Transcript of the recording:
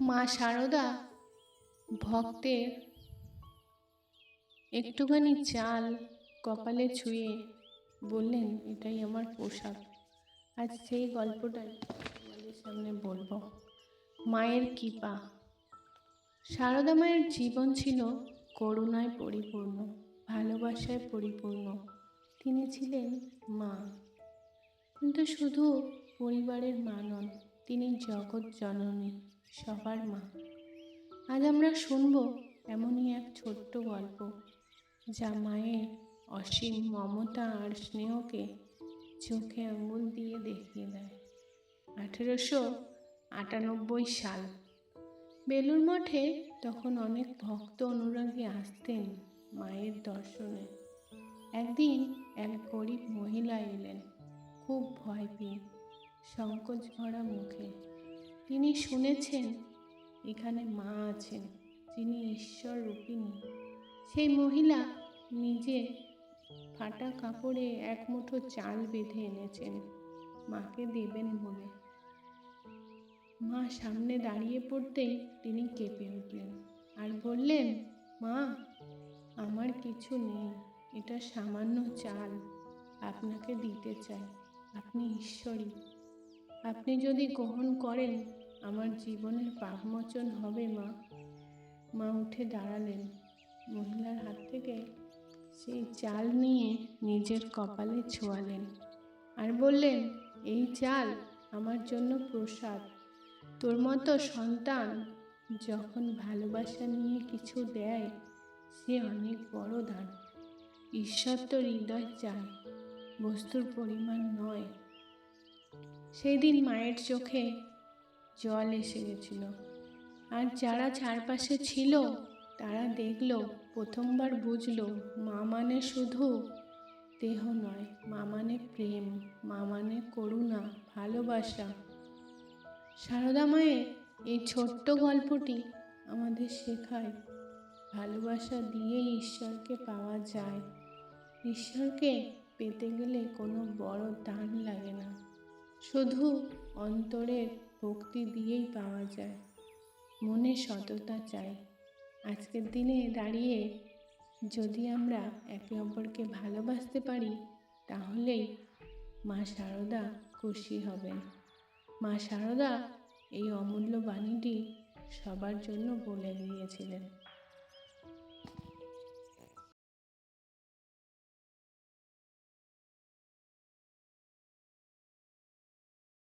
মা শারদা ভক্তের একটুখানি চাল কপালে ছুঁয়ে বললেন, এটাই আমার পোশাক। আজ সেই গল্পটাই তোমাদের সামনে বলব। মায়ের কৃপা। শারদা মায়ের জীবন ছিল করুণায় পরিপূর্ণ, ভালোবাসায় পরিপূর্ণ। তিনি ছিলেন মা। কিন্তু শুধু পরিবারের মা নন, তিনি জগৎ জননী। সবার মা। আজ আমরা শুনব এমনই এক ছোট্ট গল্প, যা মায়ের অসীম মমতা আর স্নেহকে চোখে আঙুল দিয়ে দেখিয়ে দেয়। আঠেরোশো আটানব্বই সাল। বেলুর মঠে তখন অনেক ভক্ত অনুরাগী আসতেন মায়ের দর্শনে। একদিন এক গরিব মহিলা এলেন, খুব ভয় পেয়ে, সংকোচ ভরা মুখে। তিনি শুনেছেন, এখানে মা আছেন, যিনি ঈশ্বর রূপিণী। সেই মহিলা নিজে ফাটা কাপড়ে এক মুঠো চাল বেঁধে এনেছেন, মাকে দেবেন বলে। মা সামনে দাঁড়িয়ে পড়তেই তিনি কেঁপে উঠলেন আর বললেন, মা, আমার কিছু নেই, এটা সামান্য চাল, আপনাকে দিতে চাই, আপনি ঈশ্বরী। আপনি যদি গ্রহণ করেন আমার জীবনের পাপমোচন হবে, মা। মা উঠে দাঁড়ালেন। মহিলার হাত থেকে সেই চাল নিয়ে নিজের কপালে ছোঁয়ালেন আর বললেন, এই চাল আমার জন্য প্রসাদ। তোর মতো সন্তান যখন ভালোবাসা নিয়ে কিছু দেয়, সে অনেক বড় দান। ঈশ্বর তো হৃদয় চায়, বস্তুর পরিমাণ নয়। সেই দিন মায়ের চোখে জল এসে গেছিল। আর যারা চারপাশে ছিল, তারা দেখল, প্রথমবার বুঝলো মা মানে শুধু দেহ নয় মা মানে প্রেম মা মানে করুণা, ভালোবাসা। সারদা মায়ের এই ছোট্ট গল্পটি আমাদের শেখায়, ভালোবাসা দিয়েই ঈশ্বরকে পাওয়া যায়। ঈশ্বরকে পেতে গেলে কোনো বড় দান লাগে না। শুধু অন্তরের ভক্তি দিয়েই পাওয়া যায়। মনে সততা চাই। আজকের দিনে দাঁড়িয়ে যদি আমরা একে অপরকে ভালোবাসতে পারি, তাহলেই মা শারদা খুশি হবেন। মা শারদা এই অমূল্য বাণীটি সবার জন্য বলে দিয়েছিলেন।